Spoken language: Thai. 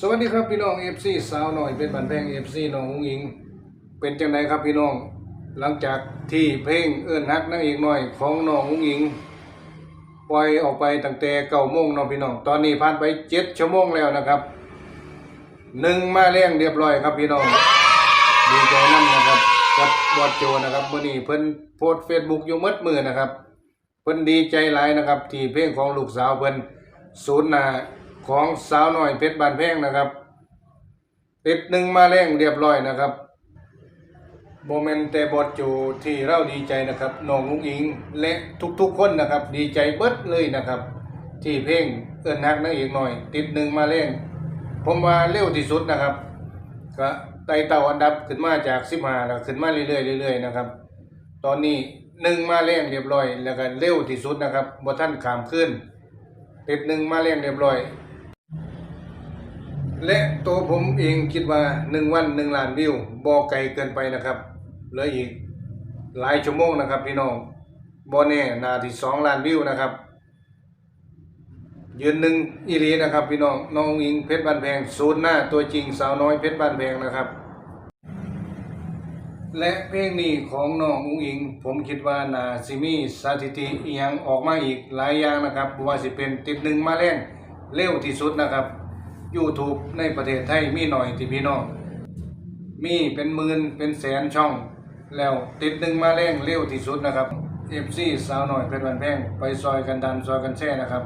สวัสดีครับพี่น้อง FC สาวหน่อยเป็นบันแพง FC น้องอุ้งอิง เป็นจังไดครับพี่น้อง หลังจากที่เพลงเอื้อนฮักนั่งอีกหน่อยของน้องอุ้งอิง ปล่อยออกไปตั้งแต่เก้าโมงเนาะพี่น้อง ตอนนี้ผ่านไปเจ็ดชั่วโมงแล้วนะครับหนึ่งมาเลี้ยงเรียบร้อยครับพี่น้องดีใจนั่นนะครับกับบอดโจนะครับมื่อนี้เพิ่นโพสเฟซบุ๊กอยู่มืดมือนะครับ เพิ่นดีใจหลายนะครับ ที่เพลงของลูกสาวเพิ่นศูนย์นา ของสาวหน้อยเพชรบานแพงนะครับติดหนึ่งมาแรงเรียบร้อยนะครับโมเมนต์แต่บอดโจที่เราดีใจนะครับน้องลุงอิงและทุกๆคนนะครับ ดีใจเบิดเลยนะครับ ที่เพลงเอื้อนฮักนั่นอีกหน่อย ติดหนึ่งมาแรงผมว่าเร็วที่สุดนะครับก็ไต่เต่าอันดับขึ้นมาจากสิบห้าขึ้นมาเรื่อยๆเรื่อยๆนะครับ ตอนนี้หนึ่งมาแรงเรียบร้อย แล้วก็เร็วที่สุดนะครับบ่ท่านขามขึ้นติดหนึ่งมาแรงเรียบร้อย และตัวผมเองคิดว่าหนึ่งวันหนึ่งล้านวิวบ่ไกลเกินไปนะครับเหลืออีกหลายชั่วโมงนะครับ พี่น้องบ่แน่นาที่สองล้านวิวนะครับ ยืนหนึ่งอีรีนะครับ พี่น้องน้องอิงเพชรบ้านแพงศูนย์หน้าตัวจริงสาวน้อยเพชรบ้านแพงนะครับ และเพลงนี้ของน้องอุ้งอิง ผมคิดว่านาซิมีสถิติอียังออกมาอีกหลายอย่างนะครับว่าสิเป็นติดหนึ่งมาแรงเร็วที่สุดนะครับ YouTube ในประเทศไทยมีหน่อยที่พี่น้อง มีเป็นหมื่นเป็นแสนช่อง แล้วติดหนึ่งมาแรงเร็วที่สุดนะครับ FC สาวหน่อยเป็นวันแพงไปซอยกันดันซอยกันแช่นะครับ